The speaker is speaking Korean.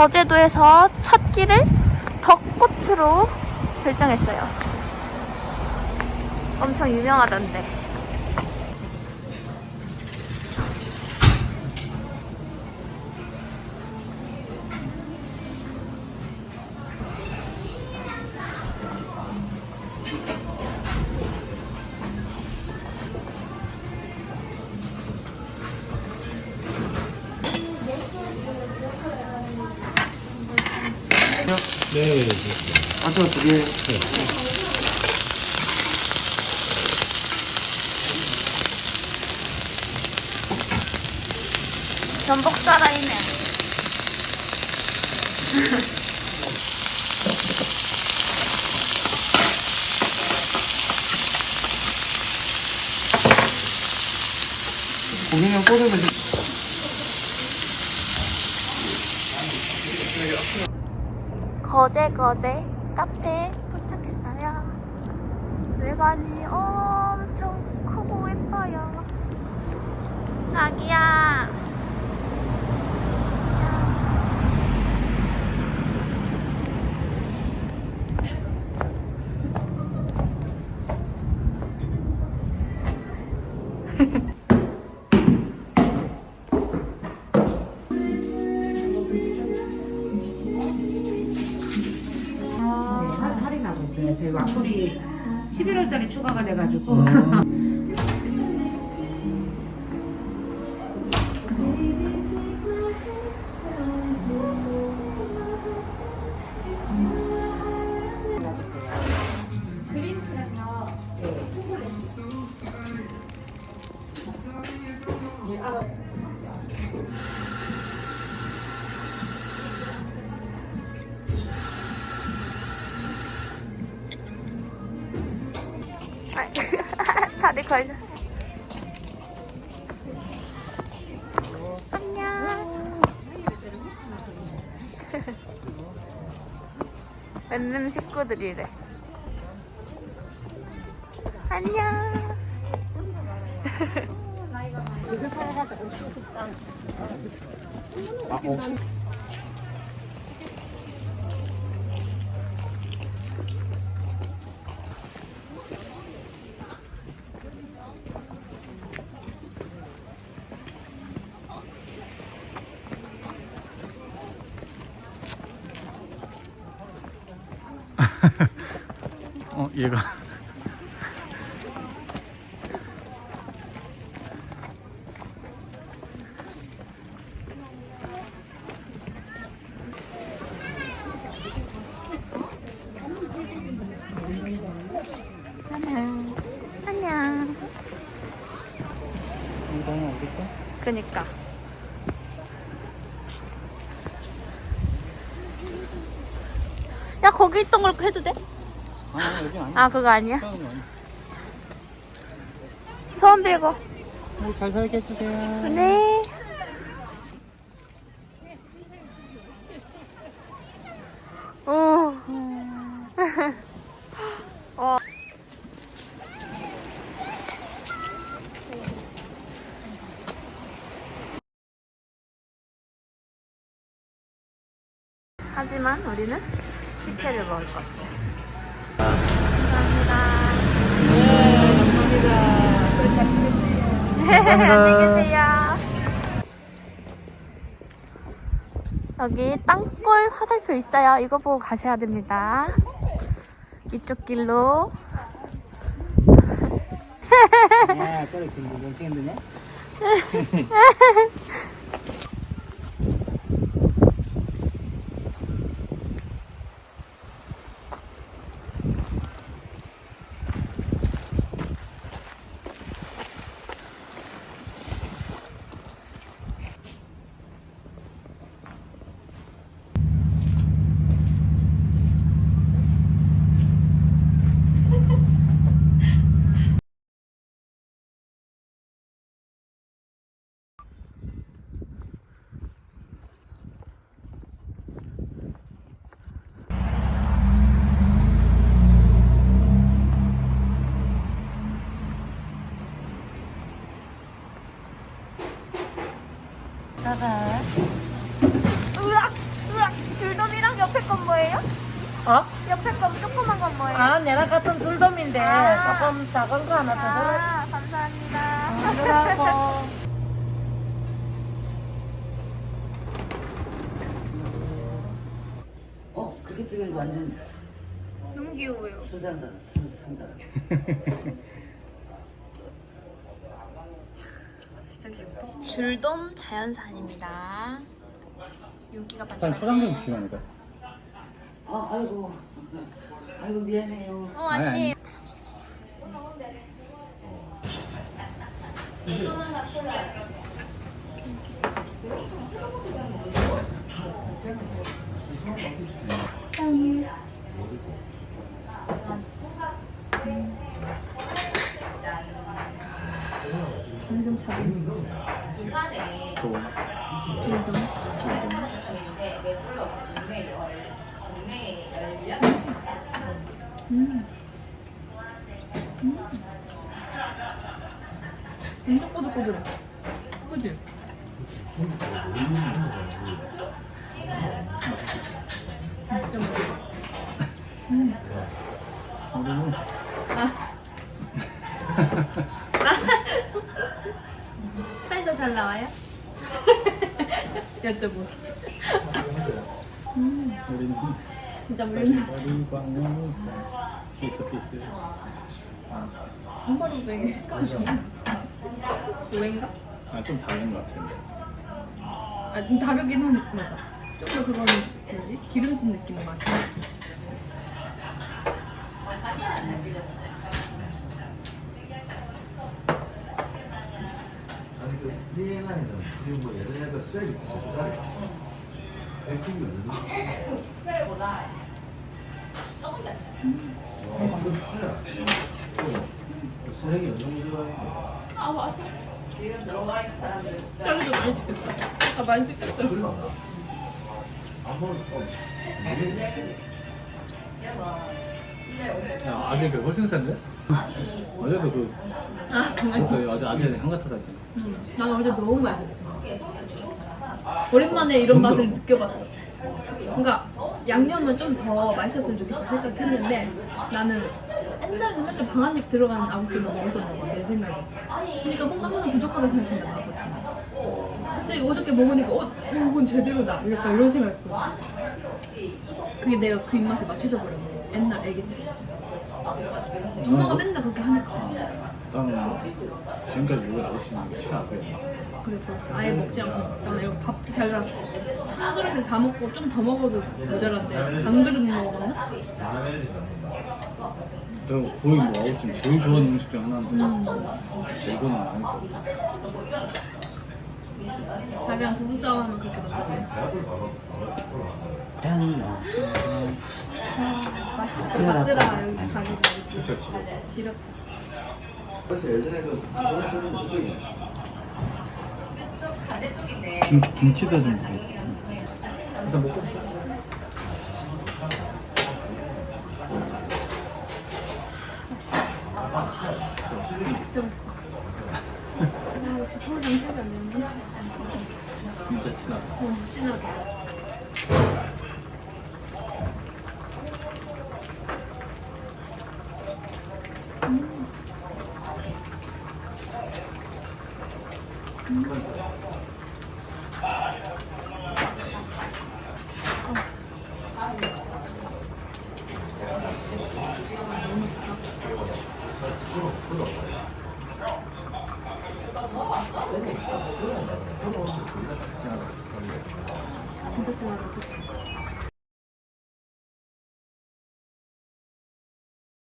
거제도에서 첫 끼를 덕꽃으로 결정했어요. 엄청 유명하던데. 네. 아저 두 개. 전복 살아있네. 고기는 꽂으면 거제 카페에 도착했어요. 외관이 엄청 크고 예뻐요. 자기야. 추가가 돼가지고 음. 걸렸어. 안녕. 웬룸 식구들이래. 안녕. 아, 어. 어 얘가 안녕. 안녕. 안 될까? 그니까. 야, 거기 있던 걸 해도 돼? 아 여기 아니야. 아, 그거 아니야? 아니야. 소원 빌고. 네, 잘 살게 해주세요. 네. 오. 어. 하지만 우리는 식혜를 먹을 것 같아요. 감사합니다. 안녕히 계세요. 여기 땅굴 화살표 있어요. 이거 보고 가셔야 됩니다. 이쪽 길로. 야, 긴데 용치 힘드냐? 짜잔. 으악! 으악! 어? 옆에 거 조그만 건 뭐예요? 아, 내랑 같은 줄돔인데 아. 조금 작은 거 하나 더. 아, 감사합니다. 들어가고. 어, 그렇게 찍으니까 완전 너무 귀여워요. 수상자다, 수상자. 진짜 귀엽다. 줄돔 자연산입니다. 윤기가 일단 반짝반짝. 초장 좀 주시면 안 될까요? 아, 아이고, 아이고 미안해요. 어, 아니, 아니. 또 엄청 꼬들꼬들해. 그지? 진짜 맛있어. 우리는 사이도 잘 나와요? 여쭤보. 우리는 진짜 우리는 피스 피스 한 번도 되게 식감이 좋네. 왜인가? 아좀 다른 것 같은데 아, 좀 다르긴 한 맞아. 좀 더 그거는 뭐지? 기름진 느낌의 맛이. 아 니그 비행하는 우리 뭐 예전에 그 수액이 부자리 뱅킹이 어느 정도? 어, 그 팔아. 그 수액이 어느 정도 들어가 아 맛있어. 지금 들어가 있는 사람들. 자기도 많이 찍혔어. 아 많이 찍혔어. 그러나 아무 어, 야 아재 그 훨씬 센데? 어제도 그 아 정말. 그것도 어제 아재 한가타다지 난 어제 너무 맛있어. 오랜만에 이런 맛을 느껴봤어. 그러니까 양념은 좀 더 맛있었으면 좋겠다 생각했는데 나는 옛날에 맨날 방 안에 들어간 아구찜을 먹었었나 봐, 내 생각에. 그러니까 뭔가 하나 부족하게 생각했나 봐. 근데 어저께 먹으니까 어, 어, 이건 제대로다. 약간 이런 생각했거든. 그게 내가 그 입맛에 맞춰져 버렸네. 옛날 애기 때. 엄마가 맨날 그렇게 하니까. 나는 지금까지 이걸 알고 있는 게 최악이야 그래 그랬어. 아예 먹지 않고 나는 밥도 자기가 한 그릇을 다 먹고 좀 더 먹어도 모자란데 한 그릇 먹었나? 내가 거의 뭐 아웃쯤 제일 좋아하는 음식 중 하나인데 음. 이거는 아니고 자기랑 부부싸움 하면 그렇게 먹거든. 짠 나왔어. 맛있어. 맞더라 여기 가게가 그렇지 지렸다. 그래서 예전에 그 수액은 무조건 김, 김치도 좀 먹고 일단 먹고 진짜 맛있다. 아 역시 서울 장집이 안 되는데? 진짜 친하다 어 진하다. 진짜 진하다.